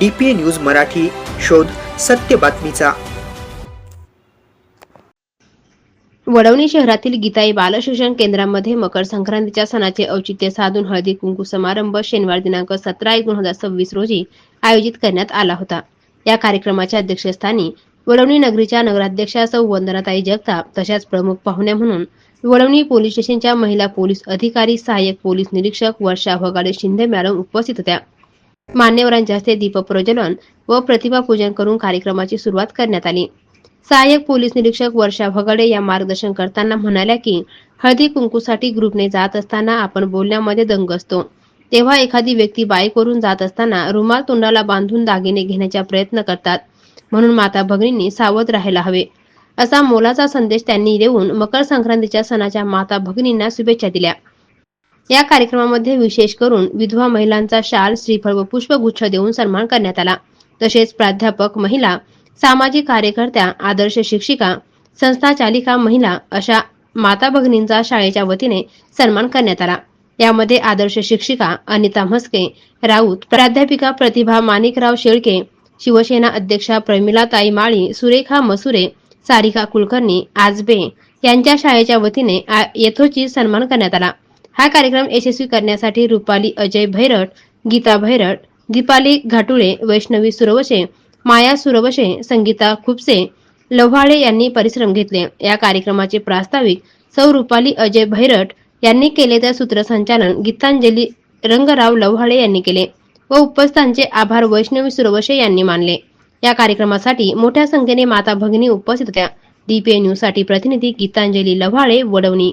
D P news Marathi शोध सत्य बातमीचा. वडवणी शहरातील गीताई बालशिक्षण केंद्रामध्ये मकर संक्रांतीच्या सणाचे औचित्य साधून हळदी कुंकू समारंभ शनिवार दिनांक सतरा एक दोन हजार सव्वीस रोजी आयोजित करण्यात आला होता. या कार्यक्रमाच्या अध्यक्षस्थानी वडवणी नगरीच्या नगराध्यक्षा सौ वंदनाताई जगताप तशाच प्रमुख पाहुण्या म्हणून वडवणी पोलीस स्टेशनच्या महिला पोलीस अधिकारी सहाय्यक पोलीस निरीक्षक वर्षा वगाडे शिंदे मॅडम उपस्थित होत्या. मान्यवरांच्या हस्ते दीपप्रज्वलन व प्रतिभा पूजन करून कार्यक्रमाची सुरुवात करण्यात आली. सहाय्यक पोलीस निरीक्षक वर्षा भगडे या मार्गदर्शन करताना म्हणाल्या की हळदी कुंकूसाठी ग्रुपने जात असताना आपण बोलण्यामध्ये दंग असतो. तेव्हा एखादी व्यक्ती बाईकवरून जात असताना रुमाल तोंडाला बांधून दागिने घेण्याचा प्रयत्न करतात. म्हणून माता भगिनींनी सावध राहायला हवे. असा मोलाचा संदेश त्यांनी देऊन मकर संक्रांतीच्या सणाच्या माता भगिनींना शुभेच्छा दिल्या. या कार्यक्रमामध्ये विशेष करून विधवा महिलांचा शाल श्रीफळ व पुष्पगुच्छ देऊन सन्मान करण्यात आला. तसेच प्राध्यापक महिला सामाजिक कार्यकर्त्या आदर्श शिक्षिका संस्था चालिका महिला अशा माता भगिनींचा शाळेच्या वतीने सन्मान करण्यात आला. यामध्ये आदर्श शिक्षिका अनिता म्हस्के राऊत प्राध्यापिका प्रतिभा माणिकराव शेळके शिवसेना अध्यक्षा प्रमिलाताई माळी सुरेखा मसुरे सारिका कुलकर्णी आजबे यांच्या शाळेच्या वतीने येथोची यथोचित सन्मान करण्यात आला. हा कार्यक्रम यशस्वी करण्यासाठी रुपाली अजय भैरट गीता भैरट दीपाली घाटुळे वैष्णवी सुरवशे माया सुरवशे संगीता खुपसे लव्हाळे यांनी परिश्रम घेतले. या कार्यक्रमाचे प्रास्ताविक सौ रुपाली अजय भैरट यांनी केले तर सूत्रसंचालन गीतांजली रंगराव लव्हाळे यांनी केले व उपस्थांचे आभार वैष्णवी सुरवशे यांनी मानले. या कार्यक्रमासाठी मोठ्या संख्येने माता भगिनी उपस्थित होत्या. डीपीए न्यूजसाठी प्रतिनिधी गीतांजली लव्हाळे वडवणी.